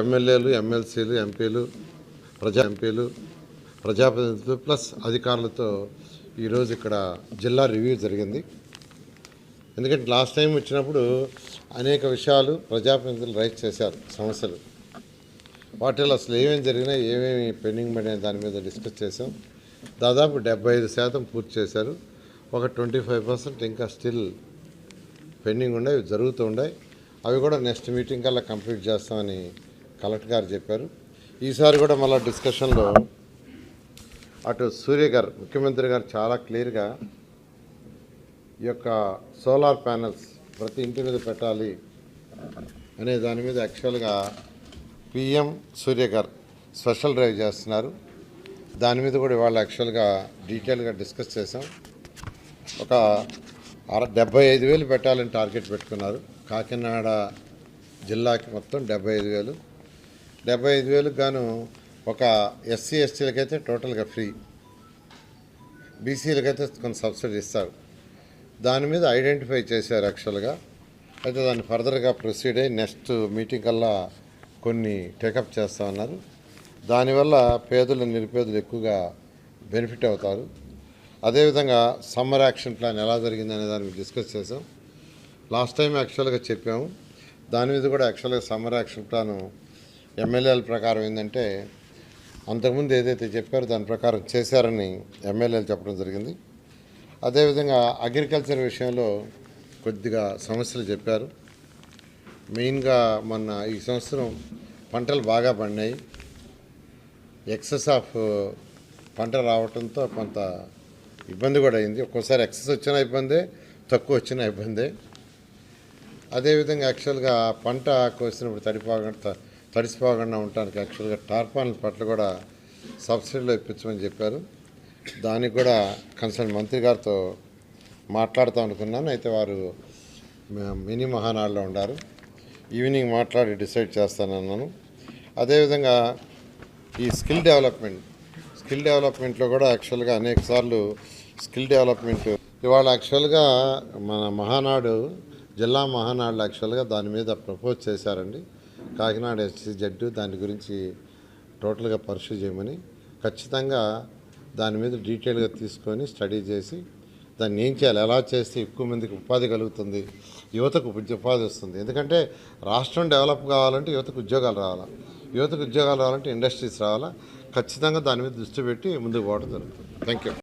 ఎమ్మెల్యేలు ఎమ్మెల్సీలు ఎంపీలు ప్రజా ఎంపీలు ప్రజాప్రతినిధులు ప్లస్ అధికారులతో ఈరోజు ఇక్కడ జిల్లా రివ్యూ జరిగింది. ఎందుకంటే లాస్ట్ టైం వచ్చినప్పుడు అనేక విషయాలు ప్రజాప్రతినిధులు రైట్ చేశారు సమస్యలు. వాటిలో అసలు ఏమేమి జరిగినా ఏమేమి పెండింగ్ పడిన దాని మీద డిస్కస్ చేసాం దాదాపు డెబ్బై ఐదు శాతం పూర్తి చేశారు. ఒక ట్వంటీ ఫైవ్ పర్సెంట్ ఇంకా స్టిల్ పెండింగ్ ఉన్నాయి జరుగుతూ ఉన్నాయి అవి కూడా నెక్స్ట్ మీటింగ్ కల్లా కంప్లీట్ చేస్తామని కలెక్టర్ గారు చెప్పారు. ఈసారి కూడా మళ్ళీ డిస్కషన్లో అటు సూర్య గారు ముఖ్యమంత్రి గారు చాలా క్లియర్గా ఈ యొక్క సోలార్ ప్యానల్స్ ప్రతి ఇంటి మీద పెట్టాలి అనే దాని మీద యాక్చువల్గా పిఎం సూర్య గారు స్పెషల్ డ్రైవ్ చేస్తున్నారు. దాని మీద కూడా ఇవాళ యాక్చువల్గా డీటెయిల్గా డిస్కస్ చేసాం ఒక అర డెబ్బై ఐదు వేలు పెట్టాలని టార్గెట్ పెట్టుకున్నారు. కాకినాడ జిల్లాకి మొత్తం డెబ్బై ఐదు వేలు. డెబ్బై ఐదు వేలకు గాను ఒక ఎస్సీ ఎస్టీలకైతే టోటల్గా ఫ్రీ. బీసీలకైతే కొంత సబ్సిడీ ఇస్తారు. దాని మీద ఐడెంటిఫై చేశారు యాక్చువల్గా. అయితే దాన్ని ఫర్దర్గా ప్రొసీడ్ అయ్యి నెక్స్ట్ మీటింగ్ కల్లా కొన్ని టేకప్ చేస్తా ఉన్నారు. దానివల్ల పేదలు నిరుపేదలు ఎక్కువగా బెనిఫిట్ అవుతారు. అదేవిధంగా సమ్మర్ యాక్షన్ ప్లాన్ ఎలా జరిగిందనే దాన్ని డిస్కస్ చేసాం లాస్ట్ టైం యాక్చువల్గా చెప్పాము. దాని మీద కూడా యాక్చువల్గా సమ్మర్ యాక్షన్ ప్లాను ఎమ్మెల్యేల ప్రకారం ఏంటంటే అంతకుముందు ఏదైతే చెప్పారో దాని ప్రకారం చేశారని ఎమ్మెల్యేలు చెప్పడం జరిగింది. అదేవిధంగా అగ్రికల్చర్ విషయంలో కొద్దిగా సమస్యలు చెప్పారు. మెయిన్గా మొన్న ఈ సంవత్సరం పంటలు బాగా పండినాయి. ఎక్సెస్ ఆఫ్ పంట రావడంతో కొంత ఇబ్బంది కూడా అయింది. ఒక్కోసారి ఎక్సెస్ వచ్చిన ఇబ్బందే తక్కువ వచ్చిన ఇబ్బందే. అదేవిధంగా యాక్చువల్గా పంట కోసినప్పుడు తడిపోకుండా తడిసిపోకుండా ఉండటానికి యాక్చువల్గా టార్పాన్ పట్ల కూడా సబ్సిడీలో ఇప్పించమని చెప్పారు. దానికి కూడా కన్సర్న్ మంత్రి గారితో మాట్లాడుతూ అనుకున్నాను. అయితే వారు మినీ మహానాడులో ఉన్నారు ఈవినింగ్ మాట్లాడి డిసైడ్ చేస్తానన్నాను అదేవిధంగా ఈ స్కిల్ డెవలప్మెంట్ స్కిల్ డెవలప్మెంట్లో కూడా యాక్చువల్గా అనేక సార్లు స్కిల్ డెవలప్మెంట్ ఇవాళ యాక్చువల్గా మన మహానాడు జిల్లా మహానాడు యాక్చువల్గా దాని మీద ప్రపోజ్ చేశారండి. కాకినాడ ఎస్సీ జడ్డు దాని గురించి టోటల్గా పరిశీలి చేయమని ఖచ్చితంగా దాని మీద డీటెయిల్గా తీసుకొని స్టడీ చేసి దాన్ని ఏం చేయాలి ఎలా చేస్తే ఎక్కువ మందికి ఉపాధి కలుగుతుంది యువతకు ఉపాధి వస్తుంది. ఎందుకంటే రాష్ట్రం డెవలప్ కావాలంటే యువతకు ఉద్యోగాలు రావాలా యువతకు ఉద్యోగాలు రావాలంటే ఇండస్ట్రీస్ రావాలా ఖచ్చితంగా దాని మీద దృష్టి పెట్టి ముందుకు పోవడం జరుగుతుంది. Thank you.